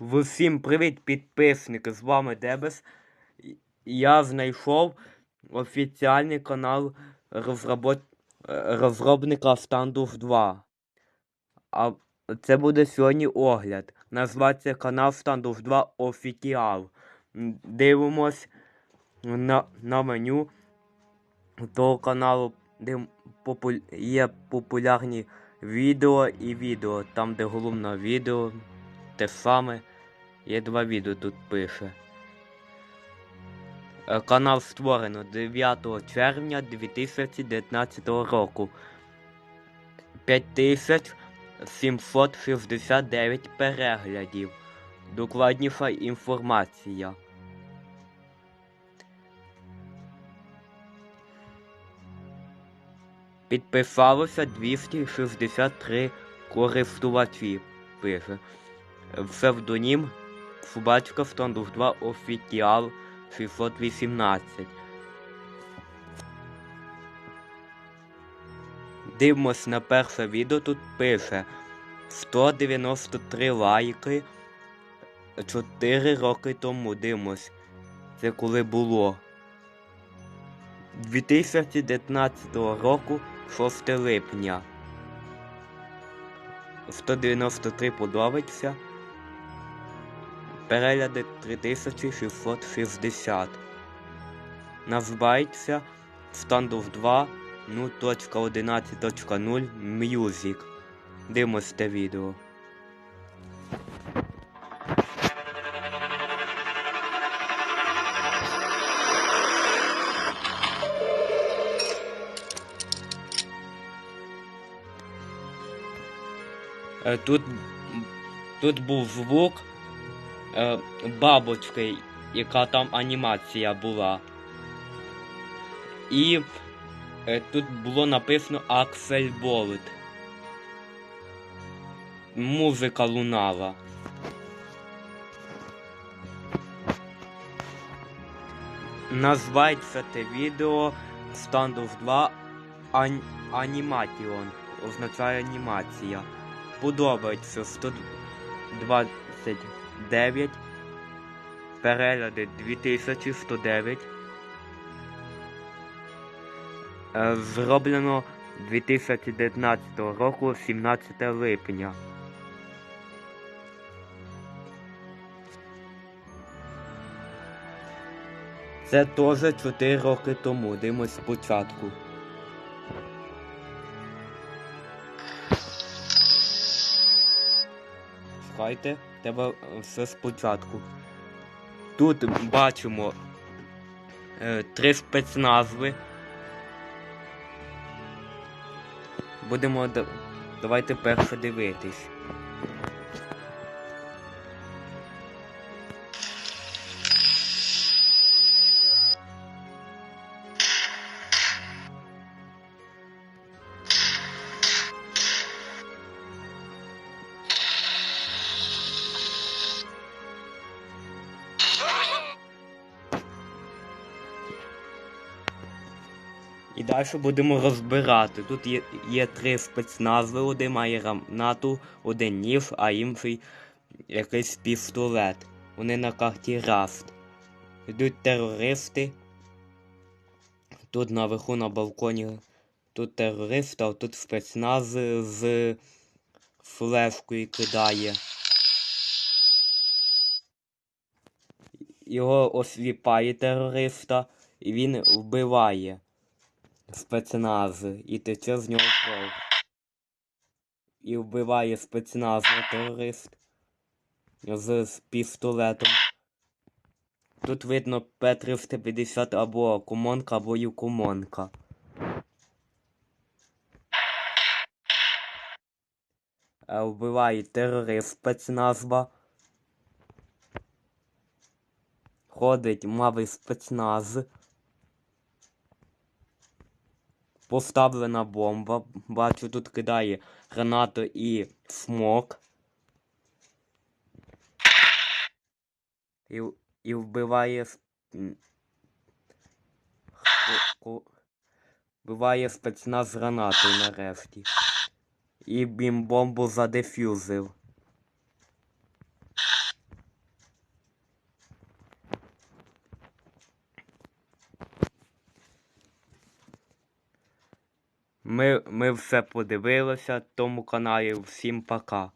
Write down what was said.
Всім привіт, підписники! З вами Дебес. Я знайшов офіціальний канал розработ... розробника Standoff 2. А це буде сьогодні огляд. Називається канал Standoff 2 Official. М, Дивимось на, на меню того каналу, де попу- є популярні відео і відео. Там, де головне відео, те саме. Є два відео тут пише. Е, Канал створено 9 червня 2019 року. 5769 переглядів. Докладніша інформація. Підписалося 263 користувачі. Пише. Псевдонім Собачка Standoff 2 Official 618. Дивимось на перше відео, тут пише 193 лайки 4 роки тому дивимось. Це коли було. 2019 року 6 липня. 193 подобається. Перегляди 3660. Називається Standoff 2 ну.11.0 Music. Дивимось те відео. Е, Тут, тут був звук е, бабочки, яка там анімація була. І е, тут було написано Аксель Болт. Музика лунала. Називається те відео Standoff 2 Ан- Animation. Означає анімація. Подобається 129 перегляди 2109. Е, Зроблено 2019 року 17 липня. Це теж 4 роки тому. Дивимось спочатку. Чекайте, треба е, все спочатку. Тут бачимо е, три спецназви. Будемо давайте перше дивитись. І далі будемо розбирати. Тут є, є три спецназви, один має гранату, один ніж, а інший якийсь пістолет. Вони на карті Раст. Йдуть терористи. Тут наверху на балконі тут терорист, а тут спецназ з флешкою кидає. Його осліпає терориста і він вбиває спецназ і тече з нього кров. І вбиває спецназ терорист з, з пістолетом. Тут видно П-350 або комонка, або юкомонка. Е, Вбиває терорист спецназба. Ходить мавий спецназ. Поставлена бомба. Бачу, тут кидає гранату і смок. І, і вбиває. Вбиває спецназ гранатою нарешті. І бімбомбу задефюзив. Ми, ми все подивилися, тому каналі всім пока.